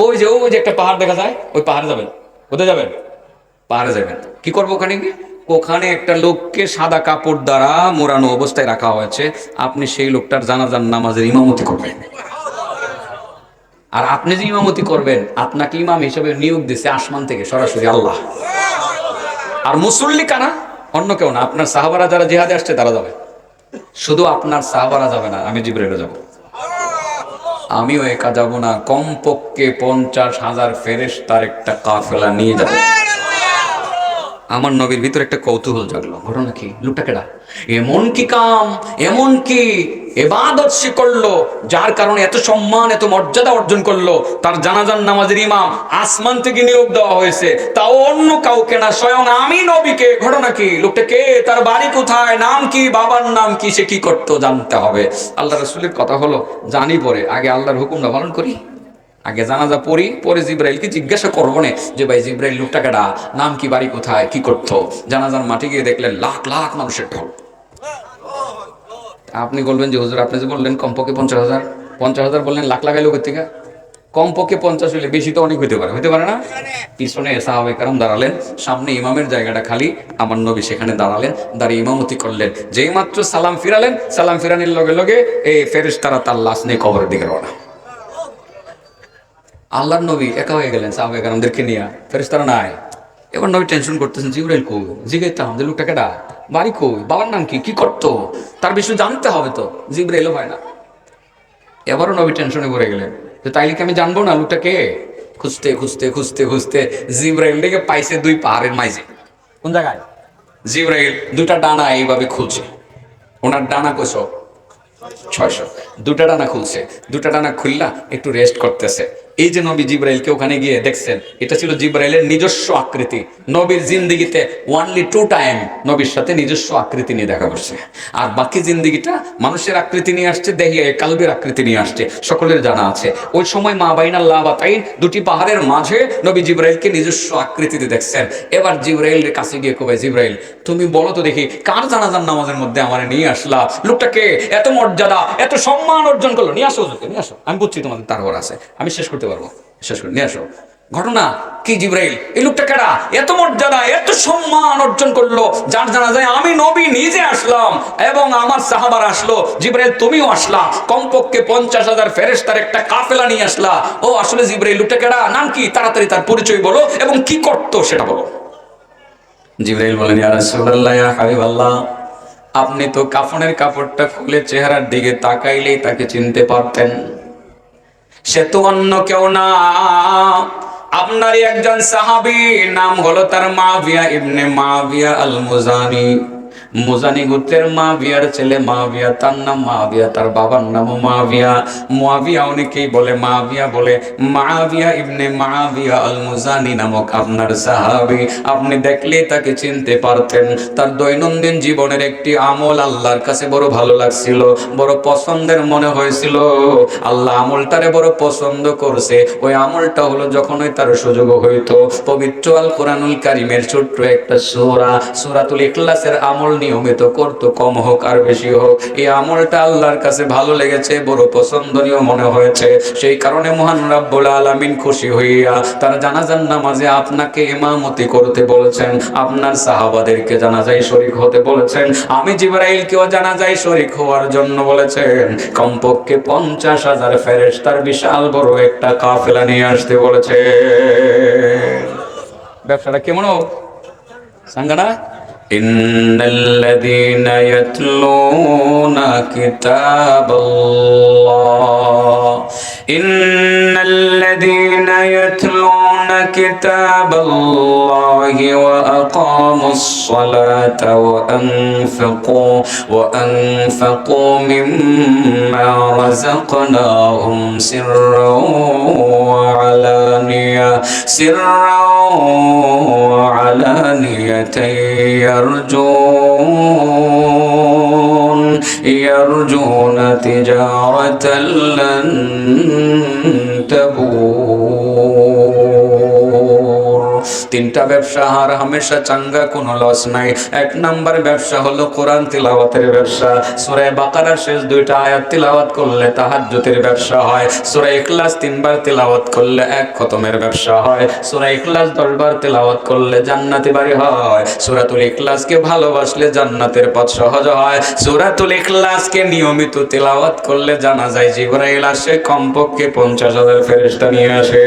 ওই যে ওই যে একটা পাহাড় দেখা যায়, ওই পাহাড়ে যাবেন। কোথায় যাবেন? পাহাড়ে যাবেন। কি করব ওখানে গিয়ে? ওখানে একটা লোককে সাদা কাপড় দ্বারা মোড়ানো অবস্থায় রাখা হয়েছে। আপনি সেই লোকটার জানাজার নামাজের ইমামতি করবেন। আর আপনি যে ইমামতি করবেন, আপনাকে ইমাম হিসেবে নিয়োগ দিছে আসমান থেকে, সরাসরি আল্লাহ। আর মুসল্লি কানা অন্য কেউ না। আপনার সাহাবারা যারা জিহাদে আসছে, তারা যাবে। শুধু আপনার সাহাবারা যাবে না, আমি জিব্রাইলে যাব। আমিও একা যাব না। কমপক্ষে পঞ্চাশ হাজার ফেরেস তার একটা কাফেলা নিয়ে যাবে। আমার নবীর ভিতরে একটা কৌতূহল জাগলো। ঘটনা কি? লোকটা কেডা? এমন কি কাম, এমন কি এবাদত সে করল, যার কারণে এত সম্মান, এত মর্যাদা অর্জন করল, তার জানাজান নামাজের ইমাম আসমান থেকে নিয়োগ দেওয়া হয়েছে, তাও অন্য কাউকে না, স্বয়ং আমি নবীকে। ঘটনা কি? লোকটা কে? তার বাড়ি কোথায়? নাম কি? বাবার নাম কি? সে কি করতো জানতে হবে। আল্লাহ রসুলের কথা হলো, জানি পরে। আগে আল্লাহর হুকুমটা পালন করি। আগে জানাজা পড়ি, পরে জিব্রাইলকে জিজ্ঞাসা করব না, যে ভাই জিব্রাইল লোকটা কেডা নাম কি, বাড়ি কোথায়, কি করতো? জানাজার মাঠে গিয়ে দেখলেন লাখ লাখ মানুষের ঢল। আপনি বলবেন যে, হুজুর, আপনি যে বললেন কমপক্ষে পঞ্চাশ হাজার পঞ্চাশ হাজার বললেন লাখ লাখ লোকের থেকে? কমপক্ষে পঞ্চাশ হলে বেশি তো অনেক হইতে পারে হইতে পারে না? পিছনে সাহাবে কারণ দাঁড়ালেন, সামনে ইমামের জায়গাটা খালি, আমার নবী সেখানে দাঁড়ালেন, দাঁড়িয়ে ইমামতি করলেন। যেই মাত্র সালাম ফিরালেন, সালাম ফিরানির লগে লগে এই ফেরেশ তারা তার লাশ নিয়ে কবরের দিকে রওনা। আল্লাহর নবী একা হয়ে গেলেন সাহাবে নিয়ে। ফেরেশতারা নাই। এবার নবী টেনশন করতেছেন জিব্রাইল কই? জিগাইতাম যে লোকটা কেডা বাড়ি কই? বাবার নাম কি? কি করতো? তার বিষয়ে জানতে হবে তো। জিব্রাইলও হয় না। এবারও নবী টেনশনে পড়ে গেলেন। তো তাইলে কি আমি জানব না লোকটা কে খুঁজতে খুঁজতে খুঁজতে খুঁজতে জিব্রাইল ডেকে পাইছে দুই পাহাড়ের মাঝে কোন জায়গায়? জিব্রাইল দুটা ডানা এইভাবে খুলছে। ওনার ডানা কোষ ছয়শো। দুটা ডানা খুলছে। দুটা ডানা খুললা একটু রেস্ট করতেছে। এই যে নবী জিব্রাইলকে ওখানে গিয়ে দেখছেন, এটা ছিল জিব্রাইলের নিজস্ব আকৃতি। নবীর জিন্দিগিতে ওয়ানলি টু টাইম নবীর সাথে নিজস্ব আকৃতি নিয়ে দেখা করছে। আর বাকি জিন্দিগিটা মানুষের আকৃতি নিয়ে আসছে দেহিয়া কালবের আকৃতি নিয়ে আসছে, সকলের জানা আছে। ওই সময় মা বাইনা লাবাতাইন দুটি পাহাড়ের মাঝে নবী জিব্রাইলকে নিজস্ব আকৃতিতে দেখছেন। এবার জিব্রাইলের কাছে গিয়ে কবে জিব্রাইল, তুমি বলো তো দেখি, কার জানাজার নামাজের মধ্যে আমার নিয়ে আসলা? লোকটাকে এত মর্যাদা, এত সম্মান অর্জন করল। নিয়ে আসো নিয়ে আসো। আমি বুঝছি তোমাদের তারপর আছে। আমি শেষ করতে পারব। শেষ করে নিয়ে আসো। ঘটনা কি জিব্রাইল? এই লোকটা কেডা এত মর্যাদা, এত সম্মান অর্জন করল, যার জানা যায় আমি নবী নিজে আসলাম এবং আমার সাহাবার আসলো, জিব্রাইল, তুমিও আসলা। কমপক্ষে পঞ্চাশ হাজার ফেরেস্তার একটা কাফেলা নিয়ে আসলা। ও, আসলে জিব্রাইল, লোকটা কেডা নাম কি? তাড়াতাড়ি তার পরিচয় বলো এবং কি করতো সেটা বলো। জিব্রাইল বলেন হাবিবাল্লাহ, আপনি তো কাফনের কাপড়টা খুলে চেহারার দিকে তাকাইলেই তাকে চিনতে পারতেন। সে তো অন্য কেউ না। আপনারই একজন সাহাবী, নাম হলো তার মাভিয়া ইবনে মাভিয়া আল মুজানি মুজানি গোত্রের মাভিয়ার ছেলে মাভিয়া তার নাম মাভিয়া তার বাবার নাম মাভিয়া মাভিয়া অনেকেই বলে মাভিয়া বলে মাভিয়া ইবনে মাভিয়া আল মুজানি নামক আপনার সাহাবী। আপনি দেখলে তাকে চিনতে পারতেন। তার দৈনন্দিন জীবনের একটি আমল আল্লাহর কাছে বড় ভালো লাগছিল, বড় পছন্দের মনে হয়েছিল। আল্লাহ আমলটারে বড় পছন্দ করছে। ওই আমলটা হলো যখনই তার সুযোগ হইতো। পবিত্র আল কোরআনুল কারিমের ছোট্ট একটা সোরা, সোরাতুল ইখলাসের আমল নিয়মিত করতো, কম হোক আর বেশি হোক। এই আমলটা আল্লাহর কাছে ভালো লেগেছে, বড় পছন্দনীয় মনে হয়েছে। সেই কারণে মহান রাব্বুল আলামিন খুশি হইয়া তার জানাজার নামাজে আপনাকে ইমামতি করতে বলেছেন। আপনার সাহাবাদেরকে জানাজায় শরীক হতে বলেছেন। আমি জিবরাইলকেও জানাজায় শরীক হওয়ার জন্য বলেছেন। কমপক্ষে পঞ্চাশ হাজার ফেরেশতার বিশাল বড় একটা কাফেলা নিয়ে আসতে বলেছে ব্যবসাটা কেমন সাঙ্গানা إن الذين يتلون كتاب الله إن الذين يتلون كتاب الله وأقاموا الصلاة وأنفقوا وأنفقوا مما رزقناهم سرا وعلانية سرا وعلانية يرجون يرجون تجارة لن تبور. তিনটা ব্যবসা, আর হামেশা চাঙ্গা, কোনো লস নাই। এক নাম্বার ব্যবসা হলো কোরআন তিলাওয়াতের ব্যবসা। সূরা বাকারার শেষ দুইটা আয়াত তিলাওয়াত করলে তাহাজ্জুদের ব্যবসা হয়। সূরা ইখলাস তিনবার তিলাওয়াত করলে এক খতমের ব্যবসা হয়। সূরা ইখলাস দশবার তিলাওয়াত করলে জান্নাতি বাড়ি হয়। সুরাতুল ইখলাসকে ভালোবাসলে জান্নাতের পথ সহজ হয়। সূরাতুল ইখলাসকে নিয়মিত তিলাওয়াত করলে জানা যায় জিবরাইল আসে, কমপক্ষে পঞ্চাশ হাজার ফেরেশতা নিয়ে আসে।